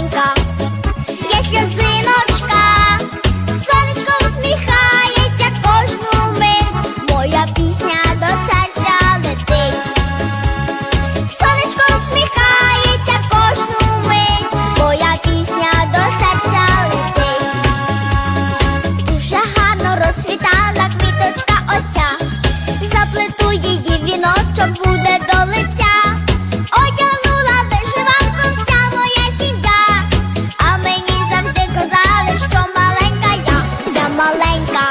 сльозинка, є сльозиночка, сонечко усміхається кожну мить, моя пісня до серця летить. Сонечко усміхається кожну мить, моя пісня до серця летить. Дуже гарно розсвітала квіточка оця, заплету її віночок буде до лиця. Olenka.